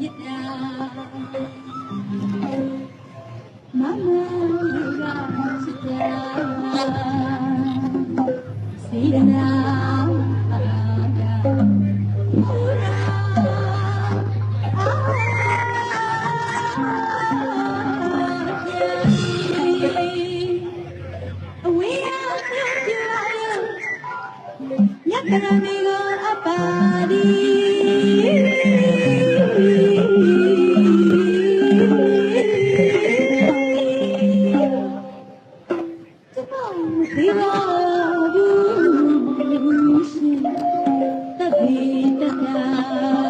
မြတ်တာမမကချစ်တာစေတနာရတနာနေကိုအပါဒီ Thank you.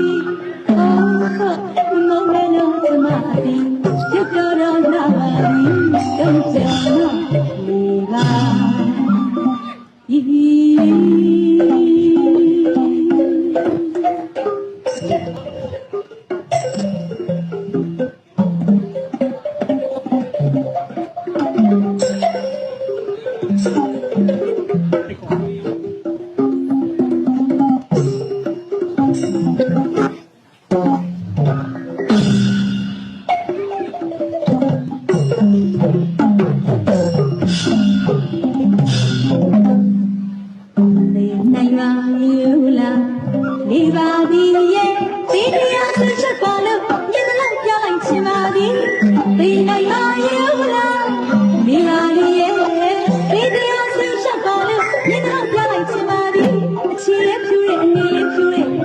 Yeah.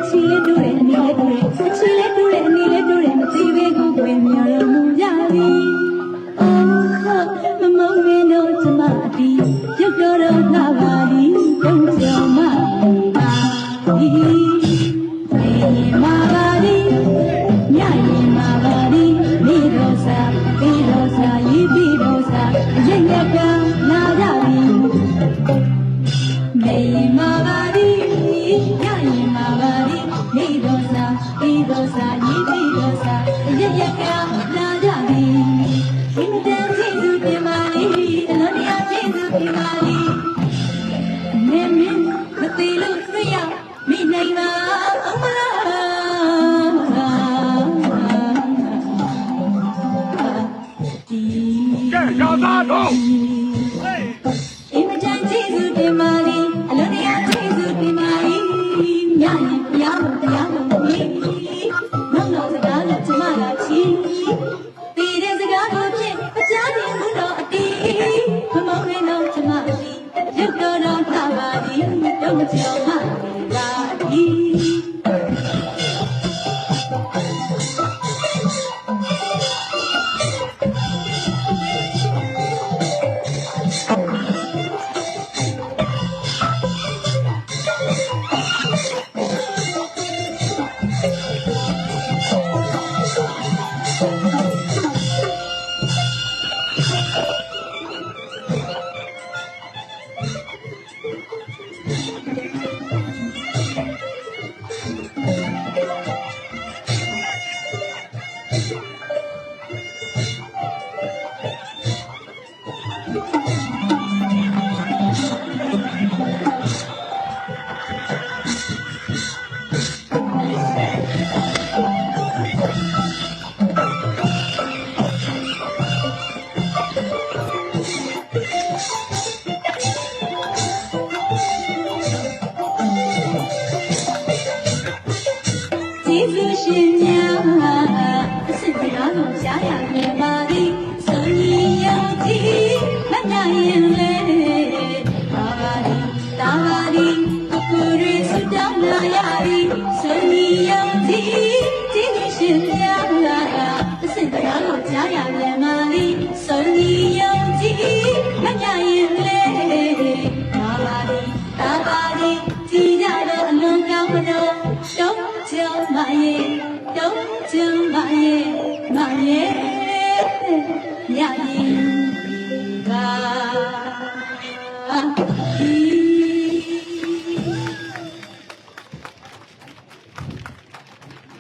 ချီလေးတို့ရဲ့အနေလေးတို့ရဲ့အချီလေးတို့ရဲ့အနေလေးတို့ရဲ့အသေးသေးကိုတွင်မြော်တော်မူရသည် Oh, မမုန်းရင်တော့ကျမအတီးရုပ်တော်တော့ စာဤသောစာဤဤသောစာရရကလာကြပြီဒီမတန်ကျေစုပြမာလေးအလုံးတရားကျေစုပြမာလေးနေမင်းမသိလို့စရမိနိုင်ပါအမလား这小杂种！梦想呀，也把你送你呀，你满眼眼泪。大把你，大把你，不顾虑，出掉那压力，送你呀，你，今年是。不要